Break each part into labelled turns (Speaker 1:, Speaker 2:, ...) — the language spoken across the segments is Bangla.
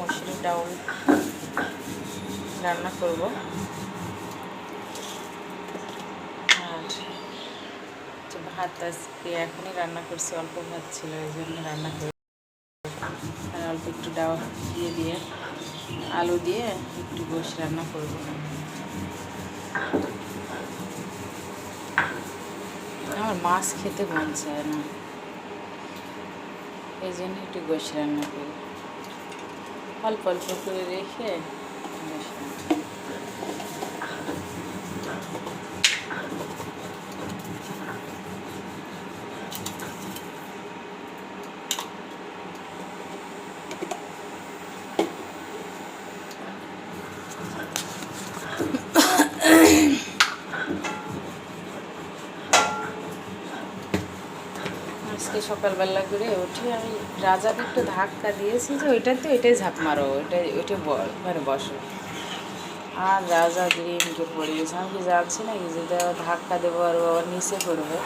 Speaker 1: মসুরি ডাউল রান্না করব আর ভাত আজকে এখনই রান্না করছি অল্প ভাত ছিল এই জন্য রান্না করে অল্প একটু ডাউ দিয়ে দিয়ে আলু দিয়ে একটু গোশ রান্না করব। আমার মাছ খেতে মন চায় না। এই জন্য একটু গোশ রান্না করি। অল্প অল্প করে রেখে গোশ রান্না আজকে সকালবেলা করে উঠে আমি রাজাকে একটু ধাক্কা দিয়েছি যে ওইটা তো এটাই ঝাঁপ মারো, ওইটাই ব- মানে বসো। আর রাজা গ্রিমকে পড়ে গেছে আমি কি জানছি না যে ধাক্কা দেবো আর আবার নিচে পড়বে।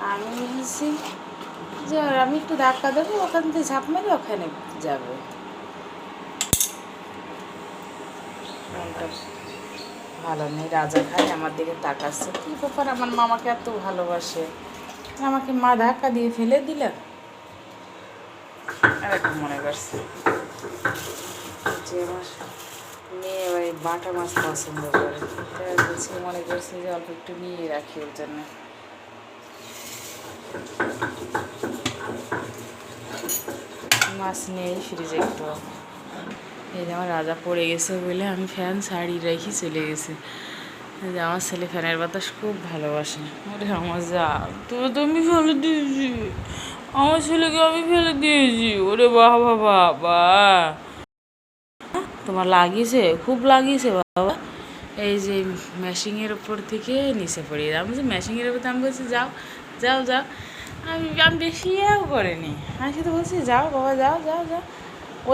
Speaker 1: আমি ভেবেছি যে আমি একটু ধাক্কা দেবো, ওখান থেকে ঝাঁপ মেরে ওখানে যাবে। ভালো নেই, রাজা খাই আমার দিকে তাকাচ্ছে, কী ব্যাপার, আমার মামাকে এত ভালোবাসে? আমাকে মা ধাক্কা দিয়ে ফেলে দিল। মনে করছে। যে আমার মেয়ে ওই বাটা মাছ পছন্দ করে। তাই মনে করছে যে অল্প একটু নিয়ে রাখি ওর জন্য। মাছ নেই, ফ্রিজে একটু। এই আমার রাজা পড়ে গেছে বলে আমি ফ্যান শাড়ি রেখে চলে গেছে। যে আমার ছেলে ফ্যানের বাতাস খুব ভালোবাসে। ওরে আমার যা তোর তো তুমি ফেলে দিয়েছি। আমার ছেলেকে আমি ফেলে দিয়েছি। ওরে বাহ বাবা বাবা। তোমার লাগিয়েছে? খুব লাগিয়েছে বাবা। এই যে মেশিংয়ের ওপর থেকে নিচে পড়িয়ে আমি যে মেশিংয়ের ওপর আমি বলছি যাও যাও যাও। আমি আমি বেশি ইয়েও করিনি। আমি শুধু বলছি যাও বাবা যাও যাও যাও।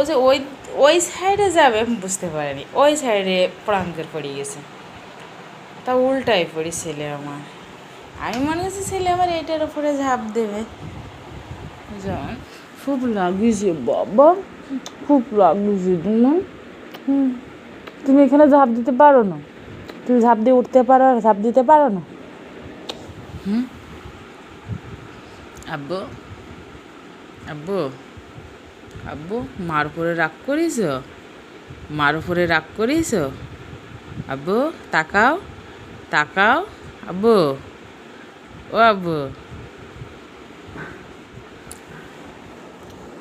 Speaker 1: যে ওই ওই সাইডে যাবে আমি বুঝতে পারিনি। ওই সাইডে প্রাঙ্কের পড়ে গেছে। তা উল্টাই পড়ি ছেলে আমার। আমি মনে করছি ছেলে আমার এটার উপরে ঝাঁপ দেবে। খুব লাগিয়েছে বাবা খুব লাগিয়েছে তোমার হুম। তুমি এখানে ঝাঁপ দিতে পারো না? তুমি ঝাঁপ দিয়ে উঠতে পারো আর ঝাঁপ দিতে পারো না? হুম? আব্বু আব্বু আব্বু মার উপরে রাগ করিস? মার উপরে রাগ করিস? আব্বু তাকাও। তাকাও আব্বু ও আব্বু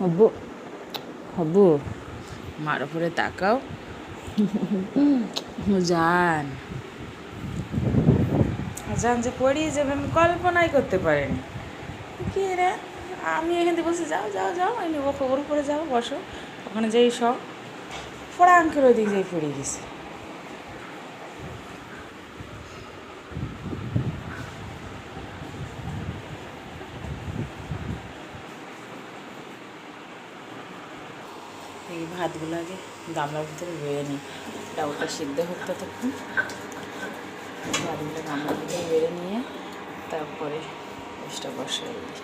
Speaker 1: আব্বু আব্বু মার উপরে তাকাও জান জান যে পড়িয়ে যাবে আমি কল্পনাই করতে পারিনি কি রে আমি এখান থেকে বলছি যাও যাও যাও আমি ওর উপরে যাও বসো ওখানে যেই সব ফোড়া আঙ্কের ওই দিক যেয়ে পড়ে গেছে এই ভাতগুলো আগে গামলার ভিতরে বেড়ে নিই। ডাউলটা সিদ্ধ হোক ততক্ষণ ভাতগুলো গামলার ভিতরে বেড়ে নিয়ে তারপরে গোষ্ঠটা বসাই দিই।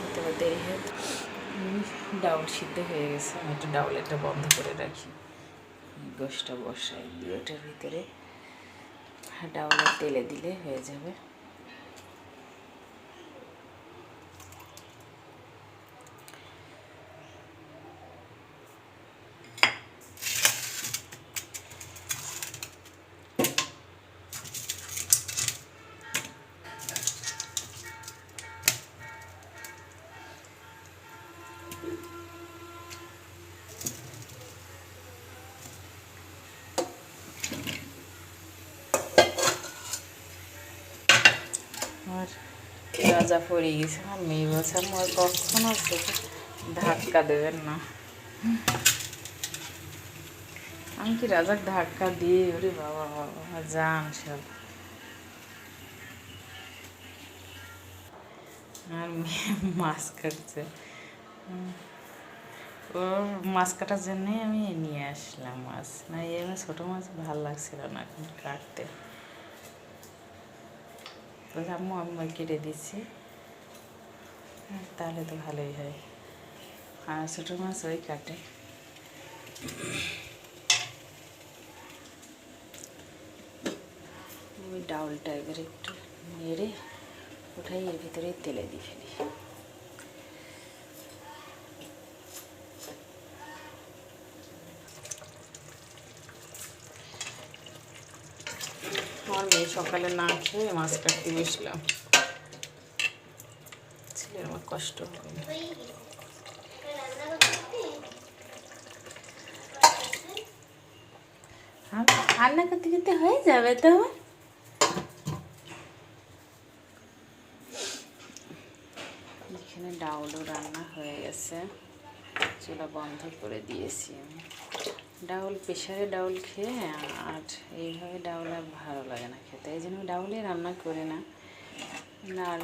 Speaker 1: হতে পারে দেরি হয়ে ডাউল সিদ্ধ হয়ে গেছে। আমি একটু ডাউলেরটা বন্ধ করে রাখি। গোষ্ঠটা বসাই। দিই ওটার ভিতরে ডাউলের তেলে দিলে হয়ে যাবে। রাজা পড়ে গেছে আমার মেয়ে বলছে আমার কখনো ধাক্কা দেবেন না। আমি কি রাজাক ধাক্কা দিয়ে ওরে বাবা বাবা জান সব। আর মেয়ে মাছ কাটছে। ওর মাছ কাটার জন্যই আমি নিয়ে আসলাম মাছ। না, এই ছোটো মাছ ভালো লাগছিল না এখন কাটতে। বলছে আমি কেটে দিচ্ছি। হ্যাঁ, তাহলে তো ভালোই হয়। আর ছোটো মাছ ওই কাটে। ওই ডাউলটা এবার একটু নেড়ে ওঠাই এর ভিতরে তেলে দিয়ে ফেলি আমার মেয়ে সকালে না খেয়ে মাছ কাটতে বসলাম ছেলের আমার কষ্ট হবে রান্না করতে করতে হয়ে যাবে তো আমার? এখানে ডাউলও রান্না হয়ে গেছে। চুলা বন্ধ করে দিয়েছি আমি। ডাউল প্রেশারে ডাউল খেয়ে আর এইভাবে ডাউল আর ভালো লাগে না খেতে। এই জন্য ডাউলে রান্না করি না। আর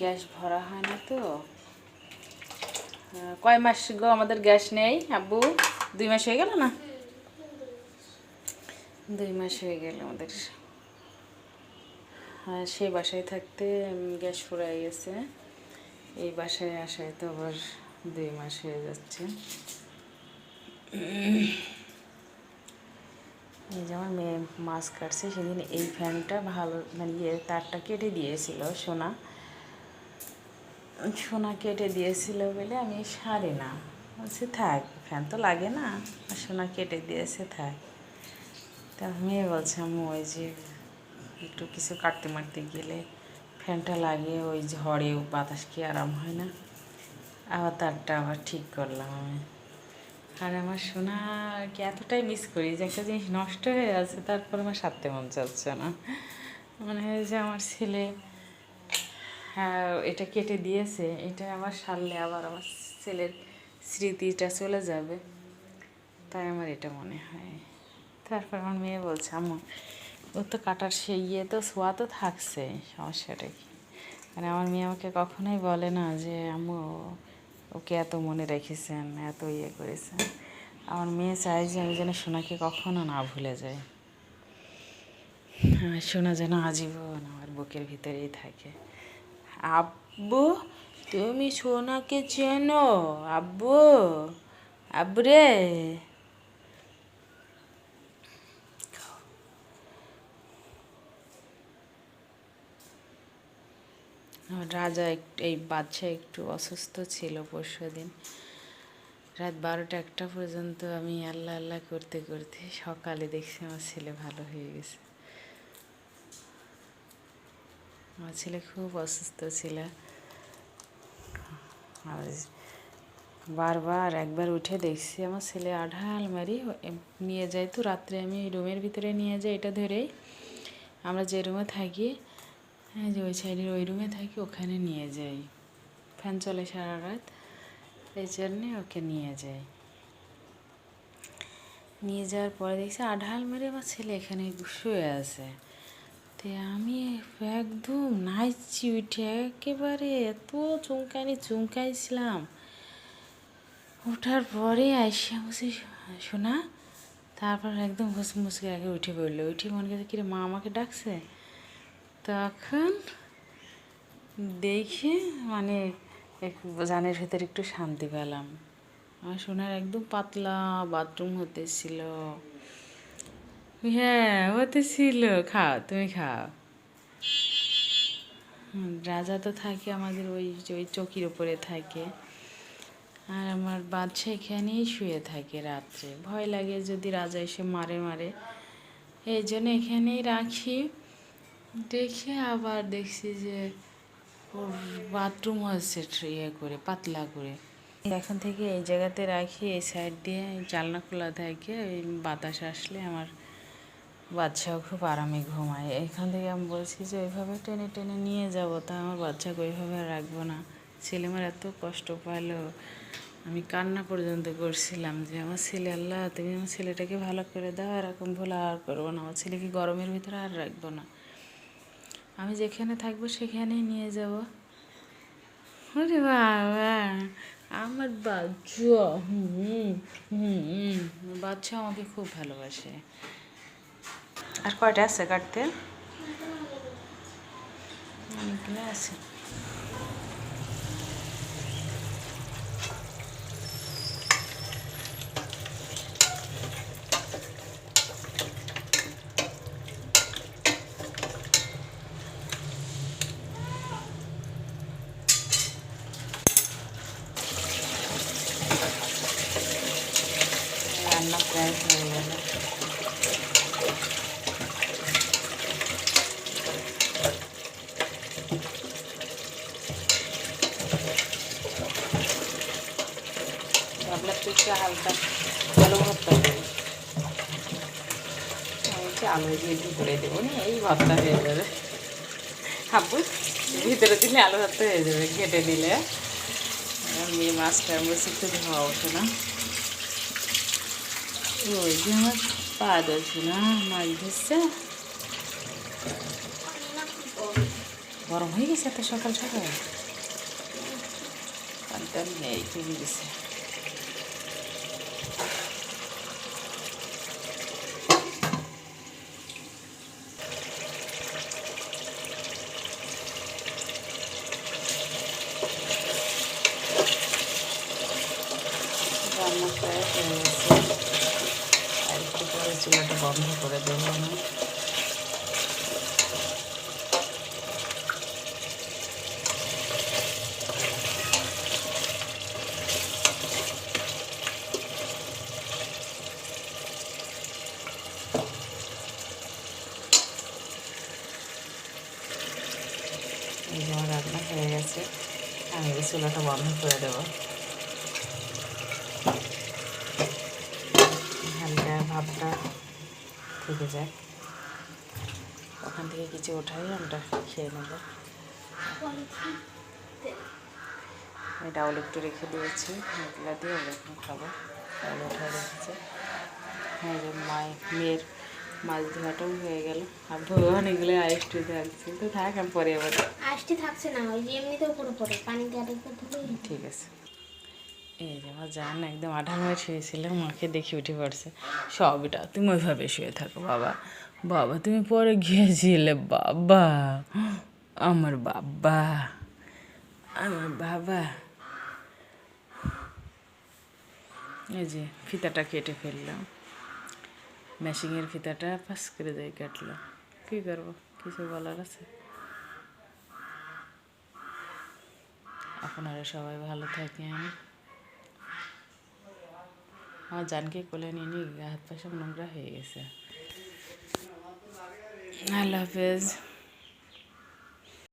Speaker 1: গ্যাস ভরা হয় না তো। কয় মাস গো আমাদের গ্যাস নেই? আব্বু, দুই মাস হয়ে গেল না? দুই মাস হয়ে গেল আমাদের। আর সেই বাসায় থাকতে গ্যাস ফুরাই গেছে। এই বাসায় আসায় তো আবার দুই মাস হয়ে যাচ্ছে। এই যে আমার মেয়ে মাছ কাটছে, সেদিন এই ফ্যানটা ভালো মানে ইয়ে তারটা কেটে দিয়েছিল সোনা। সোনা কেটে দিয়েছিল বলে আমি সারি না। বলছি, থাক, ফ্যান তো লাগে না সোনা কেটে দিয়েছে, থাক। তা মেয়ে বলছে আমি ওই যে একটু কিছু কাটতে মারতে গেলে ফ্যানটা লাগিয়ে ওই ঝড়ে বাতাস কি আরাম হয় না? আবার তারটা আবার ঠিক করলাম আমি। আর আমার সোনাকে এতটাই মিস করি যে একটা জিনিস নষ্ট হয়ে আছে তারপর আমার সারতে মন চাচ্ছে না। মনে হয় যে আমার ছেলে হ্যাঁ এটা কেটে দিয়েছে, এটা আবার সারলে আবার আমার ছেলের স্মৃতিটা চলে যাবে। তাই আমার এটা মনে হয়। তারপর আমার মেয়ে বলছে, আম্মু, ও তো কাটার সেই ইয়ে তো, শোয়া তো থাকছে, সমস্যাটা কি? মানে আমার মেয়ে আমাকে কখনোই বলে না যে, আম্মু ওকে এত মনে রেখেছেন, এত ইয়ে করেছেন। আমার মেয়ে চায় যে আমি যেন সোনাকে কখনো না ভুলে যাই। সোনা যেন আজীবন আমার বুকের ভিতরেই থাকে। আব্বু, তুমি সোনাকে চেনো? আব্বু আব্বু রে। রাজা একটু এই বাচ্চা একটু অসুস্থ ছিল পরশু দিন। রাত বারোটা একটা পর্যন্ত আমি আল্লাহ আল্লাহ করতে করতে সকালে দেখছি আমার ছেলে ভালো হয়ে গেছে। আমার ছেলে খুব অসুস্থ ছিল। বারবার একবার উঠে দেখছি আমার ছেলে আঢাল মারি নিয়ে যায়। তো রাত্রে আমি রুমের ভিতরে নিয়ে যাই এটা ধরেই। আমরা যে রুমে থাকি হ্যাঁ যে ওই সাইডের ওই রুমে থাকি, ওখানে নিয়ে যাই। ফ্যান চলে সারা রাত, এই জন্যে ওকে নিয়ে যাই। নিয়ে যাওয়ার পরে দেখছি আঢাল মেরে আমার ছেলে এখানে শুয়ে আছে। তে আমি একদম নাচছি, উঠে একেবারে এত চুমকানি চুমকাইছিলাম ওঠার পরে আইসা বসে শোনা, তারপর একদম মুসকে আগে উঠে পড়ল উঠে মনে করছে, কিরে মা আমাকে ডাকছে? তখন দেখে মানে জানের ভেতরে একটু শান্তি পেলাম। আমার সোনার একদম পাতলা বাথরুম হতে ছিল হ্যাঁ হতে ছিল খাও তুমি খাও রাজা তো থাকে আমাদের ওই ওই চকির ওপরে থাকে। আর আমার বাচ্চা এখানেই শুয়ে থাকে রাত্রে। ভয় লাগে যদি রাজা এসে মারে মারে। এই জন্য এখানেই রাখি। দেখে আবার দেখছি যে ওর বাথরুম হচ্ছে ইয়ে করে, পাতলা করে। এখন থেকে এই জায়গাতে রাখি, এই সাইড দিয়ে জানলা খোলা থাকে ওই বাতাস আসলে আমার বাচ্চাও খুব আরামে ঘুমায়। এখান থেকে আমি বলছি যে ওইভাবে টেনে টেনে নিয়ে যাব, তা আমার বাচ্চাকে ওইভাবে রাখব না। ছেলে আমার এত কষ্ট পালো। আমি কান্না পর্যন্ত করছিলাম যে, আমার ছেলে, আল্লাহ, তুমি আমার ছেলেটাকে ভালো করে দাও, এরকম ভুল আর করব না। আমার ছেলেকে গরমের ভিতরে আর রাখব না। আমি যেখানে থাকব সেখানেই নিয়ে যাব। ওরে বাবা আমার বাচ্চা হুম হুম বাচ্চা আমাকে খুব ভালোবাসে। আর কয়টা আছে কাটতে? অনেকগুলো আছে রান্না প্রায় হয়ে গেল তো একটু হালকা আলু ভর্তা করি একটু দিয়ে ভিতরে দেবো না এই ভর্তা হয়ে যাবে। হাব্বু, ভিতরে দিলে আলু ভর্তা হয়ে যাবে, ঘেটে দিলে আমি মাছটা আমরা একটু ধোয়া ওঠে না। ওই যে আমার পা ধরছে না, মাছ ধরছে। গরম হয়ে গেছে এত সকাল সকাল? নেই কমে গেছে রান্না প্রায় হয়ে গেছে আর একটু পরে চুলাটা বন্ধ করে দেবো আমি। এই যে আমার রান্না হয়ে গেছে। আমি চুলাটা বন্ধ করে দেবো হালকা ভাবটা থেকে যায় ওখান থেকে কিছু ওঠাই আমরা খেয়ে নেব। আমি ডাউল একটু রেখে দিয়েছি এগুলো দিয়ে এখন খাব। ডাউল উঠে রেখেছে। হ্যাঁ যে মায় মেয়ের মাছ ধোয়াটাও হয়ে গেল। আর ভগবান এগুলো আর একটু থাকছে। তো থাক আমি পরে আবার
Speaker 2: আষ্টি থাকছে না ওই এমনিতেও পুরো পড়ে পানি দিয়ে আরেকবার
Speaker 1: ঠিক আছে। এই যে আমার জান একদম আঠা মাস শুয়েছিল, মাকে দেখে উঠে পড়ছে। সবটা তুমি ওইভাবে শুয়ে থাকো বাবা। বাবা, তুমি পরে গিয়েছিলে, বাবা। আমার বাবা আমার বাবা। এই যে ফিতাটা কেটে ফেললাম। মেশিংয়ের ফিতাটা পাস করে যাই কাটলাম। কী করব? কিছু বলার আছে? আপনারা সবাই ভালো থাকেন। আমার জানকে কোলে নিয়ে নিয়ে হাত পা সব নোংরা হয়ে গেছে। আল্লাহ হাফেজ